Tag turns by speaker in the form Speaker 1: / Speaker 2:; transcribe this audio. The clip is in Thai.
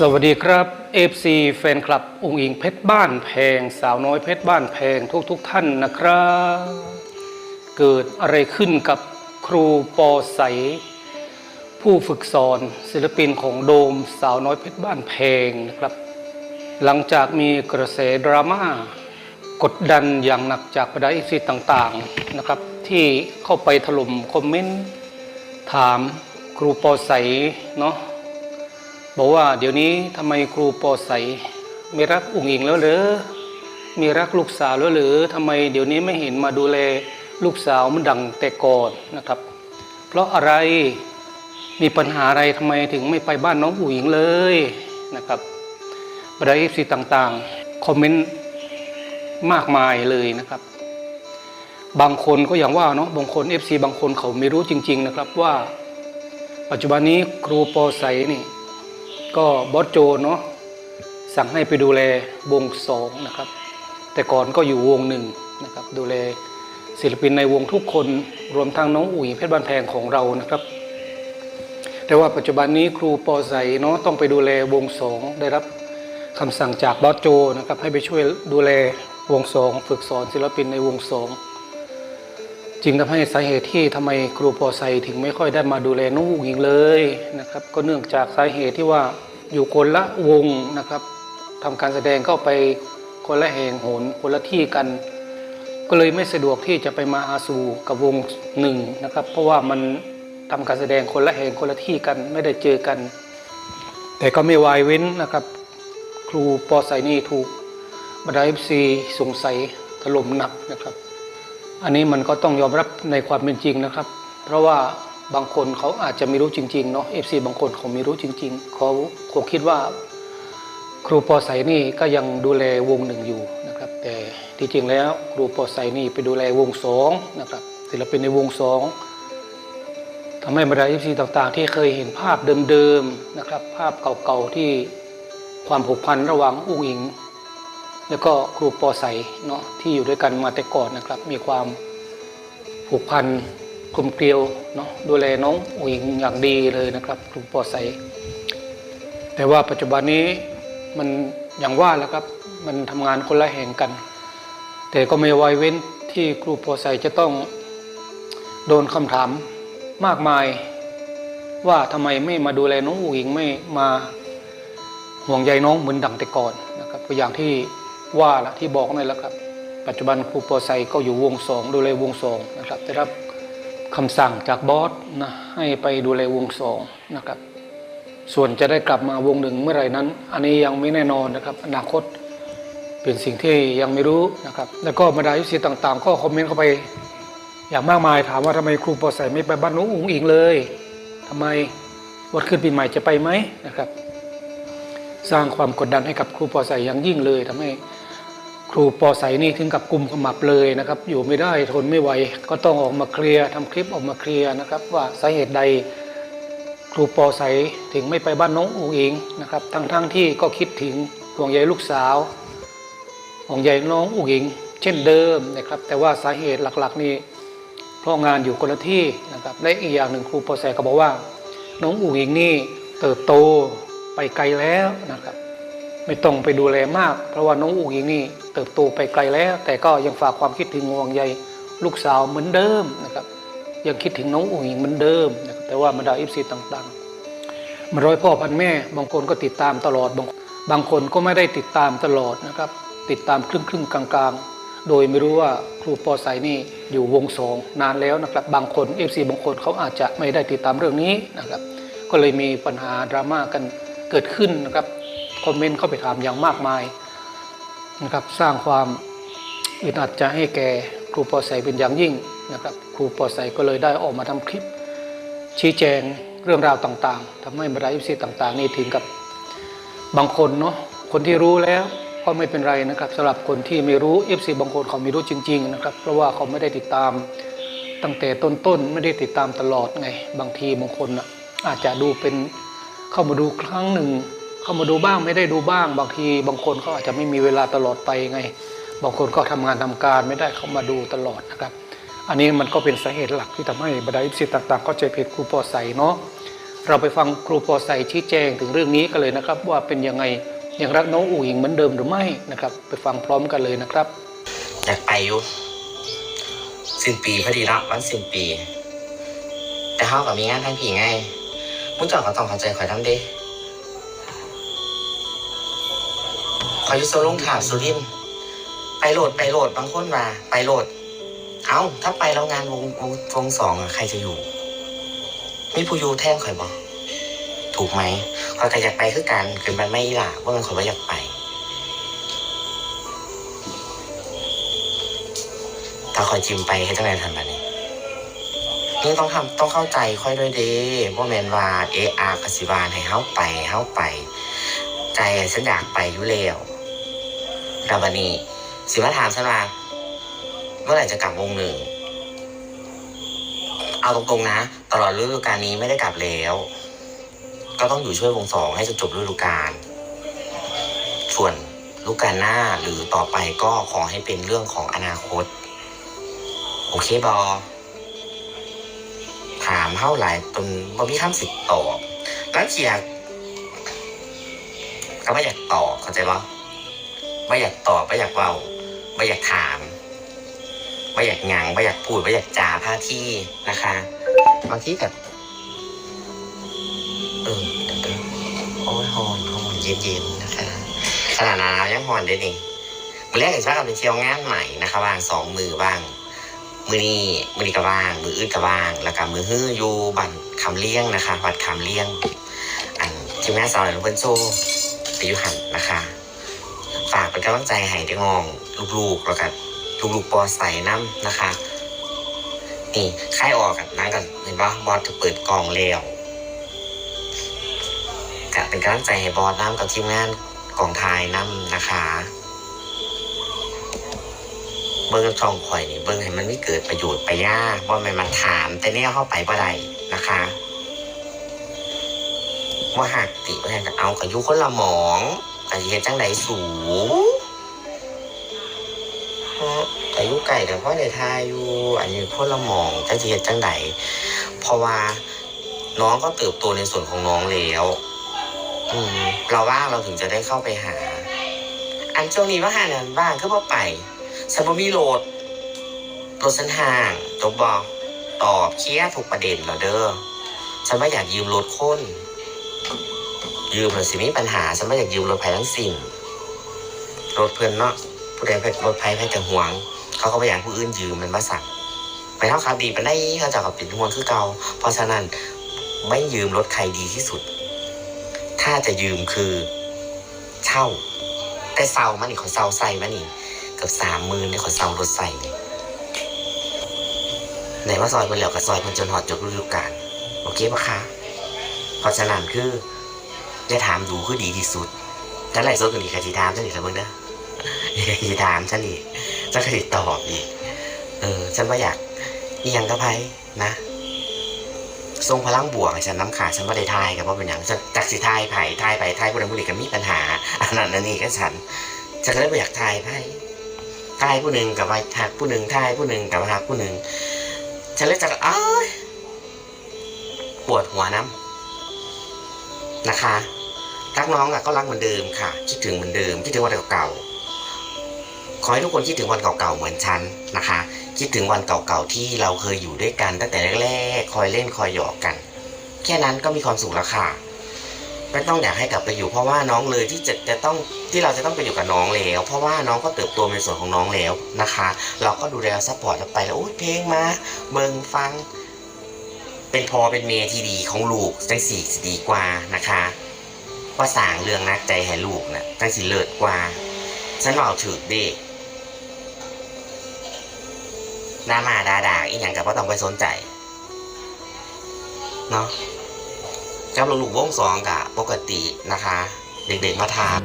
Speaker 1: สวัสดีครับ FC แฟนคลับองค์อิงเพชรบ้านแพง สาวน้อยเพชรบ้านแพงทุกทุกท่านนะครับ เกิดอะไรขึ้นกับครูปอใส ผู้ฝึกสอนศิลปินของโดมสาวน้อยเพชรบ้านแพงนะครับ หลังจากมีกระแสดราม่ากดดันอย่างหนักจากบรรดาเอฟซีต่างๆนะครับ ที่เข้าไปถล่มคอมเมนต์ถามครูปอใสเนาะ บอกว่าเดี๋ยวนี้ทำไมครูปอใสไม่รักอุ๋งอิงแล้วหรือมีรักลูกสาวแล้วหรือทำไมเดี๋ยวนี้ไม่เห็นมาดูแลลูกสาวมันดังแต่ก่อนนะครับ เพราะอะไรมีปัญหาอะไรทำไมถึงไม่ไปบ้านน้องอุ๋งอิงเลยนะครับบรรดาเอฟซีต่างๆคอมเมนต์มากมายเลยนะครับ บางคนก็อย่างว่าเนาะบางคน FC บางคนเขาไม่รู้จริง ๆ นะครับว่า ปัจจุบันนี้ครูปอใสนี่ ก็บอสโจเนาะสั่งให้ไปดูแลวงสองนะครับ แต่ก่อนก็อยู่วงหนึ่งนะครับดูแลศิลปินในวงทุกคนรวมทั้งน้องอุ๋ยเพชรบ้านแพงของเรานะครับ แต่ว่าปัจจุบันนี้ครูปอใสเนาะต้องไปดูแลวงสองได้รับคำสั่งจากบอสโจนะครับให้ไปช่วยดูแลวงสองฝึกสอนศิลปินในวงสอง จึงทำให้สาเหตุที่ทำไมครูปอไซถึงไม่ค่อยได้มาดูแลน้องอุ๋งอิงเลยนะครับ ก็เนื่องจากสาเหตุที่ว่าอยู่คนละวงนะครับทำการแสดงก็ไปคนละแห่งโหนคนละที่กัน ก็เลยไม่สะดวกที่จะไปมาหาสูกับวงหนึ่งนะครับ เพราะว่ามันทำการแสดงคนละแห่งคนละที่กันไม่ได้เจอกัน แต่ก็ไม่วายเว้นนะครับ ครูปอไซนี่ถูกบรรดาเอฟซีสงสัยถล่มหนักนะครับ อันนี้มันก็ต้องยอมรับในความเป็นจริงนะครับ เพราะว่าบางคนเขาอาจจะไม่รู้จริงๆเนาะ FC บางคนเขาไม่รู้จริง ๆ เขาคงคิดว่า ครูปอไสนี่ก็ยังดูแลวงหนึ่งอยู่นะครับ แต่ที่จริงแล้วครูปอไสนี่ไปดูแลวงสองนะครับศิลปินในวงสองทำให้บรรดา FC ต่างๆ ที่เคยเห็นภาพเดิมๆนะครับ ภาพเก่าๆที่ความผูกพันระหว่างอุ้งอิง แล้วก็ครูปอใสเนาะที่อยู่ด้วยกันมาแต่ก่อนนะครับ มีความผูกพันกลมเกลียวเนาะดูแลน้องอุ๋งอย่างดีเลยนะครับ ครูปอใส แต่ว่าปัจจุบันนี้มันอย่างว่าแล้วครับมันทำงานคนละแห่งกัน แต่ก็ไม่ไวายเว้นที่ครูปอใสจะต้องโดนคำถามมากมาย ว่าทำไมไม่มาดูแลน้องอุ๋งไม่มาห่วงใยน้องเหมือนดังแต่ก่อนนะครับก็อย่างที่ ว่าละที่บอกนั่นแหละครับ ปัจจุบันครูปอไซก็อยู่วงสองดูแลวงสองนะครับได้รับคำสั่งจากบอสนะให้ไปดูแลวงสองนะครับ ส่วนจะได้กลับมาวงหนึ่งเมื่อไหร่นั้น อันนี้ยังไม่แน่นอนนะครับ อนาคตเป็นสิ่งที่ยังไม่รู้นะครับ แล้วก็บรรดายุสีต่างๆ ก็คอมเมนต์เข้าไปอย่างมากมายถามว่าทำไมครูปอไซไม่ไปบ้านน้องอุ๋งอิงเลยทำไมวันขึ้นปีใหม่จะไปไหมนะครับ สร้างความกดดันให้กับครูปอใสอย่างยิ่งเลยทำให้ ครูปอใสนี่ถึงกับกลุ่มขมับเลยนะครับ อยู่ไม่ได้ทนไม่ไหวก็ต้องออกมาเคลียร์ทำคลิปออกมาเคลียร์นะครับ ว่าสาเหตุใดครูปอใสถึงไม่ไปบ้านน้องอุ๋งอิงนะครับ ทั้งๆทที่ก็คิดถึงห่วงใยลูกสาวห่วงใยน้องอุ๋งอิง เช่นเดิมนะครับ แต่ว่าสาเหตุหลักๆนี่เพราะงานอยู่คนละที่นะครับและอีกอย่างหนึ่งครูปอใสก็บอกว่า น้องอุ๋งอิงนี่เติบโตไปไกลแล้วนะครับ ไม่ต้องไปดูแลมาก เพราะว่าน้องอุ๋งอิงนี่เติบโตไปไกลแล้ว แต่ก็ยังฝากความคิดถึงห่วงใยลูกสาวเหมือนเดิมนะครับยังคิดถึงน้องอุ๋งอิงเหมือนเดิมนะครับแต่ว่าบรรดาอิฟซีต่างๆมาร้อยพ่อพันแม่ บางคนก็ติดตามตลอด บางบางคนก็ไม่ได้ติดตามตลอดนะครับ ติดตามครึ่งครึ่งๆกลางๆ โดยไม่รู้ว่าครูปอไซนี่อยู่วงสองนานแล้วนะครับ บางคนเอฟซีบางคนเขาอาจจะไม่ได้ติดตามเรื่องนี้นะครับ ก็เลยมีปัญหาดราม่ากันเกิดขึ้นนะครับ คอมเมนต์เข้าไปถามอย่างมากมายนะครับสร้างความอึดอัดใจให้แก่ครูปอไซเป็นอย่างยิ่งนะครับครูปอไซก็เลยได้ออกมาทำคลิป ชี้แจงเรื่องราวต่างๆทำให้บรรดาอิซีต่างๆ นี่ถึงกับบางคนเนาะคนที่รู้แล้วก็ไม่เป็นไรนะครับสำหรับคนที่ไม่รู้เอฟซีบางคนเขาไม่รู้จริงๆนะครับเพราะว่าเขาไม่ได้ติดตามตั้งแต่ต้นๆไม่ได้ติดตามตลอดไงบางทีบางคนนะอาจจะดูเป็นเข้ามาดูครั้งหนึ่ง เข้ามาดูบ้างไม่ได้ดูบ้าง บางทีบางคนเขาอาจจะไม่มีเวลาตลอดไปไง บางคนก็ทำงานทำการไม่ได้เข้ามาดูตลอดนะครับ อันนี้มันก็เป็นสาเหตุหลักที่ทำให้บรรดาอิสิต่างๆเข้าใจผิดครูปอใสเนาะเราไปฟังครูปอใสชี้แจงถึงเรื่องนี้กันเลยนะครับ ว่าเป็นยังไงยังรักน้องอุ๋งอิงเหมือนเดิมหรือไม่นะครับ ไปฟังพร้อมกันเลยนะครับ
Speaker 2: อยากไปอยู่สิ้นปีพอดีเนาะวันสิ้นปี แต่เขากับมีงานทางผีไงมุ้งจอดก็ต้องเข้าใจข่อยทำเด้ ขอยอยู่โซลงถามสุรินไปโหลดไปโหลดบางคนมาไปโหลด เอ้า ถ้าไปแล้วงานวงวงวงสองอะใครจะอยู่ มีผู้อยู่แท่งข่อยบอกถูกไหมข่อยก็อยากไปคือกันเกินไปไม่ล่ะว่ามันข่อยว่าอยากไปถ้าคอยจิมไปให้ตั้งแต่ทันบบนี้นี่ต้องทำต้องเข้าใจค่อยด้วยเด้ว่าแมนว่าเออากสิบานให้เฮาไปเฮาไป ใจฉันอยากไปอยู่แล้ว แต่วันนี้ สิมาถามฉันว่าเมื่อไหร่จะกลับวงหนึ่ง เอาตรงๆนะ ตลอดฤดูกาลนี้ไม่ได้กลับแล้ว ก็ต้องอยู่ช่วยวงสองให้จนจบฤดูกาลส่วนฤดูกาลหน้าหรือต่อไปก็ขอให้เป็นเรื่องของอนาคต โอเคบอถามเท่าไหร่จนบ่มีคำสิทธิ์ตอบแล้วเทียกก็ไม่อยากตอบเข้าใจปะ ไม่อยากตอบไม่อยากเล่าไม่อยากถามไม่อยากงังไม่อยากพูดไม่อยากจ่าท่าที่นะคะบางทีกับเออเดี๋ยวเดี๋ยวโอ้ยหอนหอนเย็นๆนะคะขนาดหนาวยังหอนได้นี่มือแรกเห็นว่าเราเป็นเที่ยวงานใหม่นะคะวางสองมือบ้าง มือนี้มือนี้ก็ว่าง มืออื่นก็ว่าง แล้วก็มือฮื้ออยู่บันคำเลี้ยงนะคะวัดคำเลี้ยง อันที่แม่สาวหลานเพิ่อนโซ่ไปอยู่หันนะคะ ฝากเป็นกำลังใจให้เด็กน้องลูกๆแล้วก็ลูกๆปอใส่น้ำนะคะ นี่ค่ายออกกันนั่งกันเห็นปะบอสจะเปิดกล่องแล้วก็เป็นกำลังใจให้บอสน้ำกับทีมงานกองทายน้ำนะคะ เบิ้งช่องข่อยนี่เบิ้งให้มันไม่เกิดประโยชน์ไปยากว่ามันมันถาม แต่เนี่ยเข้าไปบ่ได้นะคะว่าหักติว่าแทนกับเอากับยุคนละหมอง กับเฮ็ดจังใดสูฮะอายุไก่กับพ่อในทายอยู่ อันนี้คนละหมองจังสิเฮ็ดจังใดเพราะว่าน้องก็เติบโตในส่วนของน้องแล้ว อืมเราว่างเราถึงจะได้เข้าไปหา อันช่วงนี้ว่าหาเนี่ยว่างก็พอไปฉันบ่มีโหลดโหลดฉันห่างจบบอกตอบเคลียร์ทุกประเด็นแล้วเด้อฉันไม่อยากยืมรถคน ยืมแล้วสิมีปัญหาฉันไม่อยากยืมรถไผทั้งสิ้นรถเพื่อนเนาะผู้ใดรถไผไผแต่ห่วง เขาก็ไม่อยากผู้อื่นยืมมันมาสั่งไปเท่าครับดีไปได้เขาจะกับปิดห่วงคือเก่าเพราะฉะนั้นไม่ยืมรถใครดีที่สุด ถ้าจะยืมคือเช่า แต่เซามันนี่ขอเซาใส่มันนี่เกือบสามหมื่นในขอเซารถใส่เนี่ยไหนว่าซอยมันเหลียวกับซอยมันจนหอดจบฤดูกาลโอเคปะคะเพราะฉะนั้นคือ อย่าถามดูคือดีที่สุดถ้าไรโซกันอีกใครจะถามฉันอีกแล้วมึงเด้ออย่ถามฉันอีกฉันก็จะตอบอีก เออ ฉันว่าอยากอียังก็ไปนะ ทรงพลังบวกฉันน้ำขาดฉันว่าได้ทายกับว่าเป็นอย่างฉันจากสิทายไผ่ทายไปทายผู้ใดผู้หนึ่งก็มีปัญหาอันนั้นอันนี้ก็ฉันฉันก็เลยไม่อยากทายไพ่ทายผู้หนึ่งกับว่าทักผู้หนึ่งทายผู้หนึ่งกับว่าทักผู้หนึ่งฉันเลยจะอ้ายปวดหัวน้ำ นะคะ รักน้องอะก็รักเหมือนเดิมค่ะ คิดถึงเหมือนเดิมคิดถึงวันเก่าๆขอให้ทุกคนคิดถึงวันเก่าๆเหมือนฉันนะคะ คิดถึงวันเก่าๆที่เราเคยอยู่ด้วยกันตั้งแต่แรกๆคอยเล่นคอยหยอกกัน แค่นั้นก็มีความสุขแล้วค่ะไม่ต้องอยากให้กลับไปอยู่เพราะว่าน้องเลยที่จะจะต้องที่เราจะต้องไปอยู่กับน้องแล้ว เพราะว่าน้องก็เติบโตในส่วนของน้องแล้วนะคะ เราก็ดูแลซัพพอร์ตไปแล้วโอ้ยเพลงมาเบิงฟัง เป็นพอเป็นเมย์ที่ดีของลูกจังสี่สิดีกว่านะคะว่าสางเรื่องนักใจให้ลูกนะ่ะจังสิเลิศกว่าฉันบอกถือเด็กดามาดาดาอีกอย่างกับว่าต้องไปสนใจเนาะกับลูกวงสองกะปกตินะคะ เด็กๆมาทาน